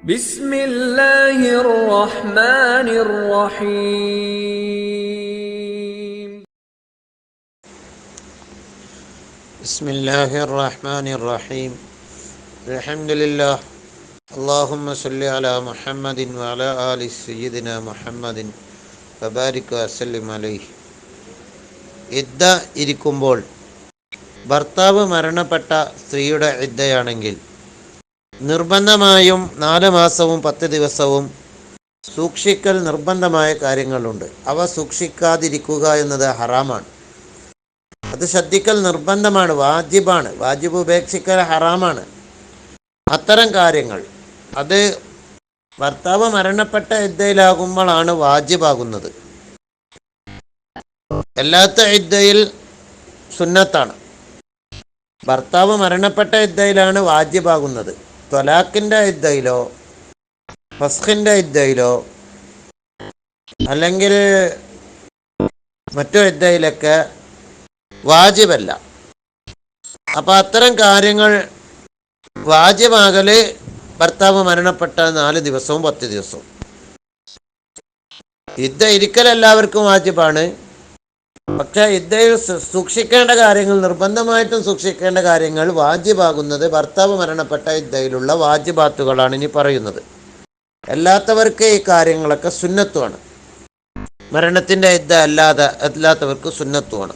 بسم الله الرحمن الرحيم بسم الله الرحمن الرحيم الحمد لله اللهم صل على محمد وعلى آل سيدنا محمد وبارك وسلم عليه ഇദ്ദ ഇരിക്കുമ്പോൾ ഭർത്താവ് മരണപ്പെട്ട സ്ത്രീയുടെ ഇദ്ദയാണെങ്കിൽ നിർബന്ധമായും നാല് മാസവും പത്ത് ദിവസവും സൂക്ഷിക്കൽ നിർബന്ധമായ കാര്യങ്ങളുണ്ട്. അവ സൂക്ഷിക്കാതിരിക്കുക എന്നത് ഹറാമാണ്. അത് ശ്രദ്ധിക്കൽ നിർബന്ധമാണ് വാജിബാണ്. വാജിബ് ഉപേക്ഷിക്കൽ ഹറാമാണ്. അത്തരം കാര്യങ്ങൾ. അത് ഭർത്താവ് മരണപ്പെട്ട ഇദ്ദയിലാകുമ്പോഴാണ് വാജിബാകുന്നത്. എല്ലാത്ത ഇദ്ദയിൽ സുന്നത്താണ്. ഭർത്താവ് മരണപ്പെട്ട ഇദ്ദയിലാണ് വാജിബാകുന്നത്. ത്വലാഖിന്റെ ഇദ്ദയിലോ ഫസ്ഖിന്റെ ഇദ്ദയിലോ അല്ലെങ്കിൽ മറ്റു ഇദ്ദയിലൊക്കെ വാജിബല്ല. അപ്പം അത്തരം കാര്യങ്ങൾ വാജ്യമാകൽ ഭർത്താവ് മരണപ്പെട്ട നാല് ദിവസവും പത്ത് ദിവസവും. ഇദ്ദ ഇരിക്കൽ എല്ലാവർക്കും വാജിബാണ്. പക്ഷേ ഇദ്ദേഹം സൂക്ഷിക്കേണ്ട കാര്യങ്ങൾ നിർബന്ധമായിട്ടും സൂക്ഷിക്കേണ്ട കാര്യങ്ങൾ വാജിബാകുന്നത് ഭർത്താവ് മരണപ്പെട്ട ഇദ്ദേഹയിലുള്ള വാജിബാത്തുകളാണ് ഇനി പറയുന്നത്. അല്ലാത്തവർക്ക് ഈ കാര്യങ്ങളൊക്കെ സുന്നത്തുമാണ് മരണത്തിന്റെ യുദ്ധ അല്ലാതെ അല്ലാത്തവർക്ക് സുന്നത്തുമാണ്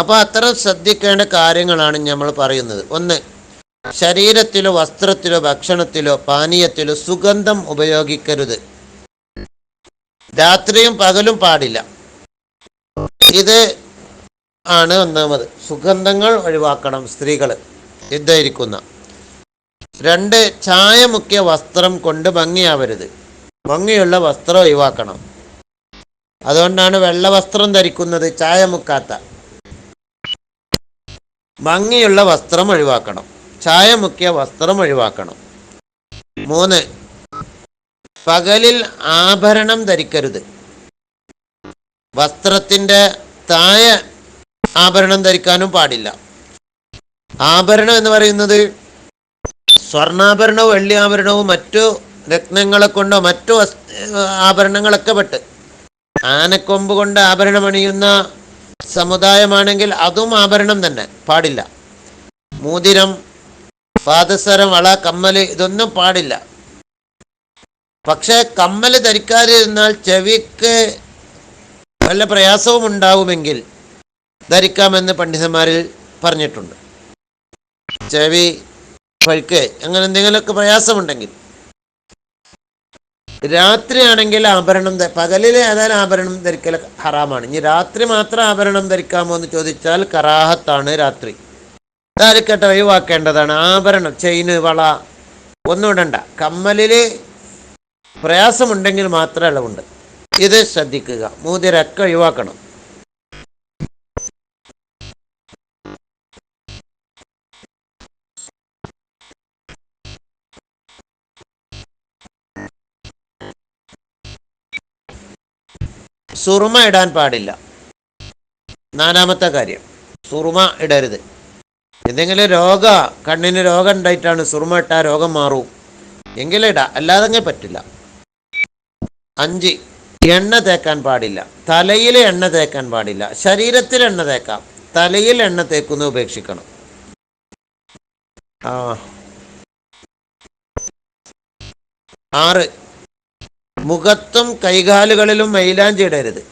അപ്പോൾ അത്തരം ശ്രദ്ധിക്കേണ്ട കാര്യങ്ങളാണ് നമ്മൾ പറയുന്നത്. ഒന്ന് ശരീരത്തിലോ വസ്ത്രത്തിലോ ഭക്ഷണത്തിലോ പാനീയത്തിലോ സുഗന്ധം ഉപയോഗിക്കരുത്. രാത്രിയും പകലും പാടില്ല. ഇത് ആണ് ഒന്നാമത്. സുഗന്ധങ്ങൾ ഒഴിവാക്കണം സ്ത്രീകൾ ഇതായിരിക്കുന്ന. രണ്ട് ചായ മുക്കിയ വസ്ത്രം കൊണ്ട് ഭംഗിയാവരുത്. ഭംഗിയുള്ള വസ്ത്രം ഒഴിവാക്കണം. അതുകൊണ്ടാണ് വെള്ള വസ്ത്രം ധരിക്കുന്നത് ചായ മുക്കാത്ത ഭംഗിയുള്ള വസ്ത്രം ഒഴിവാക്കണം. ചായമുക്കിയ വസ്ത്രം ഒഴിവാക്കണം. മൂന്ന് പകലിൽ ആഭരണം ധരിക്കരുത്. വസ്ത്രത്തിന്റെ താഴെ ആഭരണം ധരിക്കാനും പാടില്ല. ആഭരണം എന്ന് പറയുന്നത് സ്വർണാഭരണവും വെള്ളി ആഭരണവും മറ്റു രത്നങ്ങളെ കൊണ്ടോ മറ്റു ആഭരണങ്ങളൊക്കെ പെട്ട് ആനക്കൊമ്പ് കൊണ്ട് ആഭരണം അണിയുന്ന സമുദായമാണെങ്കിൽ അതും ആഭരണം തന്നെ. പാടില്ല. മോതിരം പാദസരം വള കമ്മൽ ഇതൊന്നും പാടില്ല. പക്ഷേ കമ്മൽ ധരിക്കാതിരുന്നാൽ ചെവിക്ക് വല്ല പ്രയാസവും ഉണ്ടാവുമെങ്കിൽ ധരിക്കാമെന്ന് പണ്ഡിതന്മാരിൽ പറഞ്ഞിട്ടുണ്ട്. ചെവി പഴുക്ക് അങ്ങനെ എന്തെങ്കിലുമൊക്കെ പ്രയാസമുണ്ടെങ്കിൽ രാത്രിയാണെങ്കിൽ ആഭരണം പകലിൽ ഏതായാലും ആഭരണം ധരിക്കൽ ഹറാമാണ്. ഇനി രാത്രി മാത്രം ആഭരണം ധരിക്കാമോ എന്ന് ചോദിച്ചാൽ കറാഹത്താണ് രാത്രി. ധാരിക്കട്ടെ ഒഴിവാക്കേണ്ടതാണ്. ആഭരണം ചെയിന് വള ഒന്നും ഇടണ്ട. കമ്മലിൽ പ്രയാസമുണ്ടെങ്കിൽ മാത്രമേ അളവുണ്ട് ഇത് ശ്രദ്ധിക്കുക. മൂതിരൊക്കെ ഒഴിവാക്കണം. സുറുമ ഇടാൻ പാടില്ല. നാലാമത്തെ കാര്യം. സുറുമ ഇടരുത്. എന്തെങ്കിലും രോഗ കണ്ണിന് രോഗം ഉണ്ടായിട്ടാണ് സുറുമ ഇട്ടാൽ രോഗം മാറൂ. എങ്കിലും ഇടാ അല്ലാതെ പറ്റില്ല. അഞ്ച് എണ്ണ തേക്കാൻ പാടില്ല. തലയിൽ എണ്ണ തേക്കാൻ പാടില്ല. ശരീരത്തിൽ എണ്ണ തേക്കാം. തലയിൽ എണ്ണ തേക്കുന്നത് ഉപേക്ഷിക്കണം. ആറ് മുഖത്തും കൈകാലുകളിലും മൈലാഞ്ചി ഇടരുത്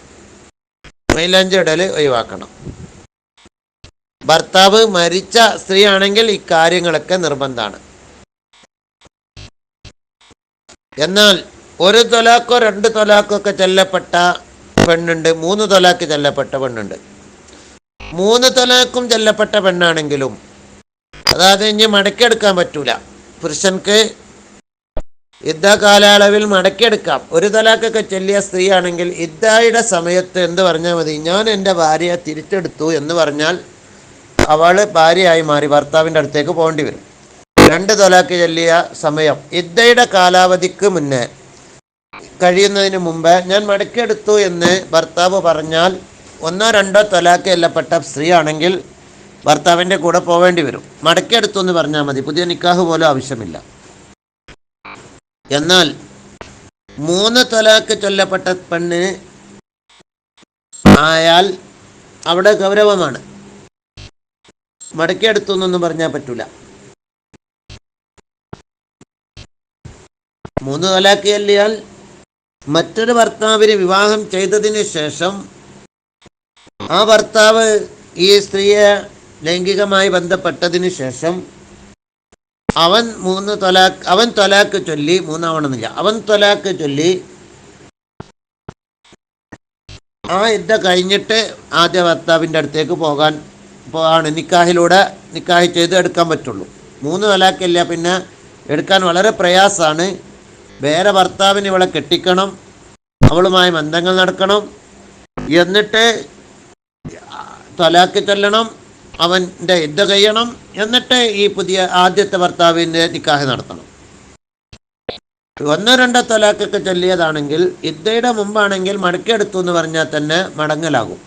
മൈലാഞ്ചി ഇടൽ ഒഴിവാക്കണം. ഭർത്താവ് മരിച്ച സ്ത്രീ ആണെങ്കിൽ ഇക്കാര്യങ്ങളൊക്കെ നിർബന്ധമാണ്. എന്നാൽ ഒരു തൊലാക്കോ രണ്ട് തൊലാക്കോ ഒക്കെ ചെല്ലപ്പെട്ട പെണ്ണുണ്ട് മൂന്ന് തൊലാക്ക് ചെല്ലപ്പെട്ട പെണ്ണുണ്ട്. മൂന്ന് തൊലാക്കും ചെല്ലപ്പെട്ട പെണ്ണാണെങ്കിലും അതായത് ഇനി മടക്കിയെടുക്കാൻ പറ്റൂല. പുരുഷൻക്ക് ഇദ്ദ കാലയളവിൽ മടക്കിയെടുക്കാം. ഒരു തലാക്കൊക്കെ ചെല്ലിയ സ്ത്രീയാണെങ്കിൽ ഇദ്ദായുടെ സമയത്ത് എന്ത് പറഞ്ഞാൽ മതി? ഞാൻ എന്റെ ഭാര്യയെ തിരിച്ചെടുത്തു എന്ന് പറഞ്ഞാൽ അവൾ ഭാര്യയായി മാറി ഭർത്താവിന്റെ അടുത്തേക്ക് പോകേണ്ടി വരും. രണ്ട് തലാക്ക് ചൊല്ലിയ സമയം. ഇദ്ദയുടെ കാലാവധിക്ക് മുന്നേ കഴിയുന്നതിന് മുമ്പ് ഞാൻ മടക്കിയെടുത്തു എന്ന് ഭർത്താവ് പറഞ്ഞാൽ ഒന്നോ രണ്ടോ തൊലാക്ക് എല്ലപ്പെട്ട സ്ത്രീയാണെങ്കിൽ ഭർത്താവിന്റെ കൂടെ പോവേണ്ടി വരും. മടക്കിയെടുത്തു എന്ന് പറഞ്ഞാൽ മതി. പുതിയ നിക്കാഹ് പോലും ആവശ്യമില്ല. എന്നാൽ മൂന്ന് തലാക്ക് ചൊല്ലപ്പെട്ട പെണ്ണിന് ആയാൽ അവിടെ ഗൗരവമാണ്. മടക്കിയെടുത്തു എന്നൊന്നും പറഞ്ഞാൽ പറ്റൂല. മൂന്ന് തലാക്ക് ചൊല്ലിയാൽ മറ്റൊരു ഭർത്താവിന് വിവാഹം ചെയ്തതിന് ശേഷം ആ ഭർത്താവ് ഈ സ്ത്രീയെ ലൈംഗികമായി ബന്ധപ്പെട്ടതിന് ശേഷം അവൻ മൂന്ന് തൊലാക്ക് അവൻ തൊലാക്ക് ചൊല്ലി മൂന്നാവണമെന്നില്ല അവൻ തൊലാക്ക് ചൊല്ലി ആ യുദ്ധ കഴിഞ്ഞിട്ട് ആദ്യ ഭർത്താവിന്റെ അടുത്തേക്ക് പോകാൻ പോകാണ് നിക്കാഹിലൂടെ നിക്കാഹി ചെയ്ത് എടുക്കാൻ പറ്റുള്ളൂ. മൂന്ന് തലാക്കില്ല പിന്നെ എടുക്കാൻ വളരെ പ്രയാസമാണ്. വേറെ ഭർത്താവിന് ഇവളെ കെട്ടിക്കണം അവളുമായി ബന്ധങ്ങൾ നടക്കണം. എന്നിട്ട് തൊലാക്ക് ചൊല്ലണം. അവന്റെ യുദ്ധ കഴിയണം എന്നിട്ട് ഈ പുതിയ ആദ്യത്തെ ഭർത്താവിന്റെ നിക്കാഹ് നടത്തണം. ഒന്നോ രണ്ടോ തൊലാക്കൊക്കെ ചൊല്ലിയതാണെങ്കിൽ ഇദ്ദയുടെ മുമ്പാണെങ്കിൽ മടക്കിയെടുത്തു എന്ന് പറഞ്ഞാൽ തന്നെ മടങ്ങലാകും.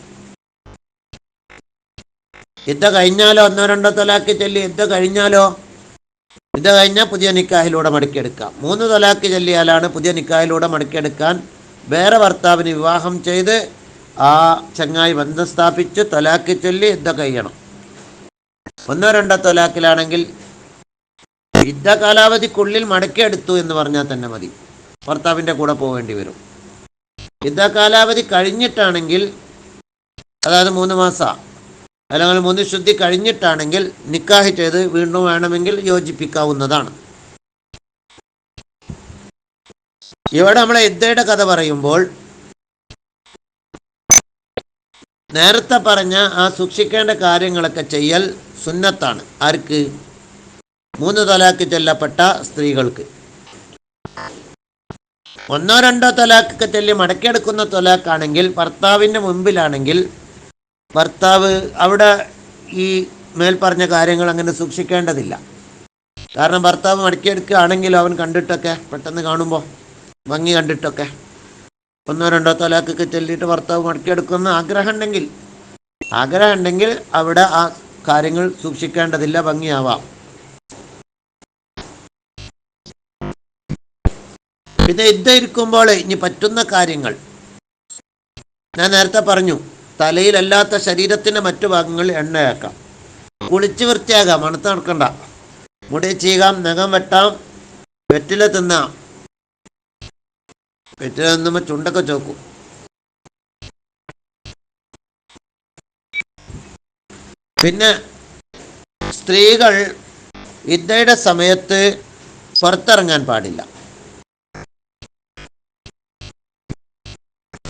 യുദ്ധ കഴിഞ്ഞാലോ ഒന്നോ രണ്ടോ തൊലാക്ക് ചൊല്ലി യുദ്ധ കഴിഞ്ഞാലോ യുദ്ധ കഴിഞ്ഞാൽ പുതിയ നിക്കാഹിലൂടെ മടക്കിയെടുക്കാം. മൂന്ന് തൊലാക്ക് ചൊല്ലിയാലാണ് പുതിയ നിക്കാഹിലൂടെ മടക്കിയെടുക്കാൻ വേറെ ഭർത്താവിന് വിവാഹം ചെയ്ത് ആ ചങ്ങായി ബന്ധം സ്ഥാപിച്ച് തൊലാക്ക് ചൊല്ലി യുദ്ധ കഴിയണം. ഒന്നോ രണ്ടോ തൊലാക്കിലാണെങ്കിൽ യുദ്ധ കാലാവധിക്കുള്ളിൽ മടക്കിയെടുത്തു എന്ന് പറഞ്ഞാൽ തന്നെ മതി. ഭർത്താവിന്റെ കൂടെ പോവേണ്ടി വരും. യുദ്ധ കാലാവധി കഴിഞ്ഞിട്ടാണെങ്കിൽ അതായത് മൂന്ന് മാസം അല്ലെങ്കിൽ മൂന്ന് ശുദ്ധി കഴിഞ്ഞിട്ടാണെങ്കിൽ നിക്കാഹ് ചെയ്ത് വീണ്ടും വേണമെങ്കിൽ യോജിപ്പിക്കാവുന്നതാണ്. ഇവിടെ നമ്മളെ യുദ്ധയുടെ കഥ പറയുമ്പോൾ നേരത്തെ പറഞ്ഞ ആ സൂക്ഷിക്കേണ്ട കാര്യങ്ങളൊക്കെ ചെയ്യൽ സുന്നത്താണ്. ആർക്ക്? മൂന്ന് തലാക്ക് ചൊല്ലപ്പെട്ട സ്ത്രീകൾക്ക്. ഒന്നോ രണ്ടോ തലാക്കൊക്കെ ചൊല്ലി മടക്കിയെടുക്കുന്ന തൊലാക്കാണെങ്കിൽ ഭർത്താവിന്റെ മുമ്പിലാണെങ്കിൽ ഭർത്താവ് അവിടെ ഈ മേൽപ്പറഞ്ഞ കാര്യങ്ങൾ അങ്ങനെ സൂക്ഷിക്കേണ്ടതില്ല. കാരണം ഭർത്താവ് മടക്കിയെടുക്കുകയാണെങ്കിൽ അവൻ കണ്ടിട്ടൊക്കെ പെട്ടെന്ന് കാണുമ്പോൾ ഭംഗി കണ്ടിട്ടൊക്കെ. ഒന്നോ രണ്ടോ തലാക്കൊക്കെ ചൊല്ലിയിട്ട് ഭർത്താവ് മടക്കിയെടുക്കുന്ന ആഗ്രഹം ഉണ്ടെങ്കിൽ ആഗ്രഹം ഉണ്ടെങ്കിൽ അവിടെ ആ കാര്യങ്ങൾ സൂക്ഷിക്കേണ്ടതില്ല ഭംഗിയാവാം. പിന്നെ യുദ്ധം ഇരിക്കുമ്പോൾ ഇനി പറ്റുന്ന കാര്യങ്ങൾ. ഞാൻ നേരത്തെ പറഞ്ഞു തലയിലല്ലാത്ത ശരീരത്തിന്റെ മറ്റു ഭാഗങ്ങൾ എണ്ണയാക്കാം. കുളിച്ച് വൃത്തിയാകാം മണത്ത് നടക്കണ്ട. മുടി ചെയ്യാം നഖം വെട്ടാം വെറ്റില തിന്നാം. വെറ്റില തിന്നുമ്പോൾ ചുണ്ടൊക്കെ ചോക്കും. പിന്നെ സ്ത്രീകൾ ഇദ്ദയുടെ സമയത്ത് പുറത്തിറങ്ങാൻ പാടില്ല.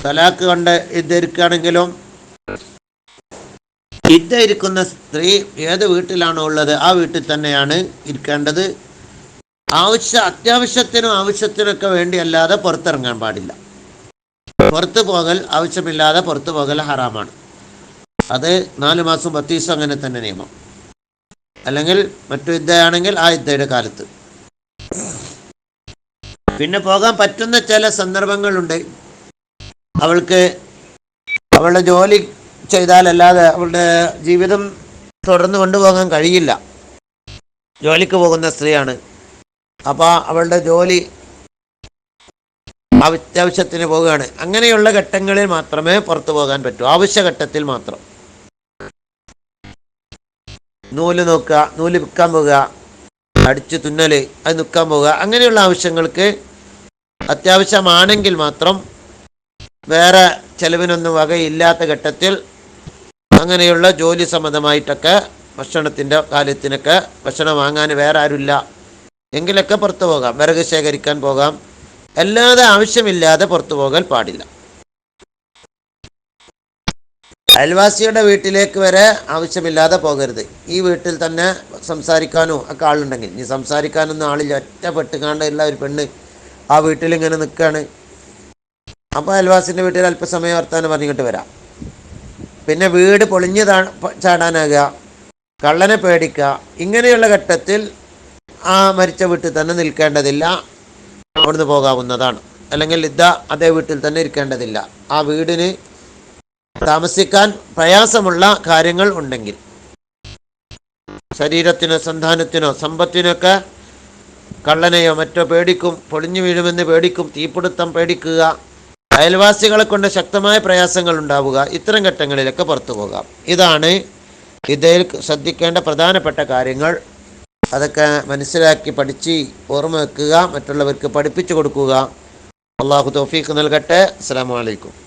തലാക്ക് കണ്ട് യുദ്ധരിക്കുകയാണെങ്കിലും ഇദ്ദ ഇരിക്കുന്ന സ്ത്രീ ഏത് വീട്ടിലാണോ ഉള്ളത് ആ വീട്ടിൽ തന്നെയാണ് ഇരിക്കേണ്ടത്. ആവശ്യ അത്യാവശ്യത്തിനും ആവശ്യത്തിനൊക്കെ വേണ്ടിയല്ലാതെ പുറത്തിറങ്ങാൻ പാടില്ല. പുറത്തു പോകൽ ആവശ്യമില്ലാതെ പുറത്തു പോകൽ ഹറാമാണ്. അത് നാല് മാസം പത്ത് ദിവസം അങ്ങനെ തന്നെ നിയമം. അല്ലെങ്കിൽ മറ്റു യുദ്ധയാണെങ്കിൽ ആ യുദ്ധയുടെ കാലത്ത്. പിന്നെ പോകാൻ പറ്റുന്ന ചില സന്ദർഭങ്ങളുണ്ട്. അവൾക്ക് അവളുടെ ജോലി ചെയ്താലല്ലാതെ അവളുടെ ജീവിതം തുടർന്ന് കൊണ്ടുപോകാൻ കഴിയില്ല. ജോലിക്ക് പോകുന്ന സ്ത്രീയാണ്. അപ്പോൾ അവളുടെ ജോലി അത്യാവശ്യത്തിന് പോവുകയാണ്. അങ്ങനെയുള്ള ഘട്ടങ്ങളിൽ മാത്രമേ പുറത്തു പോകാൻ പറ്റൂ. ആവശ്യഘട്ടത്തിൽ മാത്രം. നൂൽ നോക്കുക നൂൽ വിൽക്കാൻ പോവുക അടിച്ച് തുന്നൽ അത് നിൽക്കാൻ പോവുക അങ്ങനെയുള്ള ആവശ്യങ്ങൾക്ക് അത്യാവശ്യമാണെങ്കിൽ മാത്രം വേറെ ചെലവിനൊന്നും വകയില്ലാത്ത ഘട്ടത്തിൽ അങ്ങനെയുള്ള ജോലി സംബന്ധമായിട്ടൊക്കെ ഭക്ഷണത്തിന്റെ കാര്യത്തിനൊക്കെ ഭക്ഷണം വാങ്ങാൻ വേറെ ആരുമില്ല. എങ്കിലൊക്കെ പുറത്തു പോകാം വിറക് ശേഖരിക്കാൻ പോകാം. അല്ലാതെ ആവശ്യമില്ലാതെ പുറത്തു പോകാൻ പാടില്ല. അയൽവാസിയുടെ വീട്ടിലേക്ക് വരെ ആവശ്യമില്ലാതെ പോകരുത്. ഈ വീട്ടിൽ തന്നെ സംസാരിക്കാനോ ഒക്കെ ആളുണ്ടെങ്കിൽ. ഇനി സംസാരിക്കാനൊന്നും ആളില്ല. ഒറ്റ പെട്ടുകാണ്ടുള്ള ഒരു പെണ്ണ് ആ വീട്ടിൽ ഇങ്ങനെ നിൽക്കുകയാണ്. അപ്പോൾ അയൽവാസിന്റെ വീട്ടിൽ അല്പസമയം വർത്താനം പറഞ്ഞിട്ട് വരാം. പിന്നെ വീട് പൊളിഞ്ഞ് ചാടാനാകുക കള്ളനെ പേടിക്കുക ഇങ്ങനെയുള്ള ഘട്ടത്തിൽ ആ മരിച്ച വീട്ടിൽ തന്നെ നിൽക്കേണ്ടതില്ല. അവിടുന്ന് പോകാവുന്നതാണ്. അല്ലെങ്കിൽ ഇതാ അതേ വീട്ടിൽ തന്നെ ഇരിക്കേണ്ടതില്ല. ആ വീടിന് താമസിക്കാൻ പ്രയാസമുള്ള കാര്യങ്ങൾ ഉണ്ടെങ്കിൽ ശരീരത്തിനോ സന്താനത്തിനോ സമ്പത്തിനൊക്കെ കള്ളനെയോ മറ്റോ പേടിക്കും പൊളിഞ്ഞു വീഴുമെന്ന് പേടിക്കും തീപിടുത്തം പേടിക്കുക അയൽവാസികളെ കൊണ്ട് ശക്തമായ പ്രയാസങ്ങൾ ഉണ്ടാവുക ഇത്തരം ഘട്ടങ്ങളിലൊക്കെ പുറത്തു പോകാം. ഇതാണ് ഇതിൽ ശ്രദ്ധിക്കേണ്ട പ്രധാനപ്പെട്ട കാര്യങ്ങൾ. അതൊക്കെ മനസ്സിലാക്കി പഠിച്ച് ഓർമ്മ വെക്കുക മറ്റുള്ളവർക്ക് പഠിപ്പിച്ചു കൊടുക്കുക. അള്ളാഹു തോഫീക്ക് നൽകട്ടെ. അസ്സാം വലൈക്കും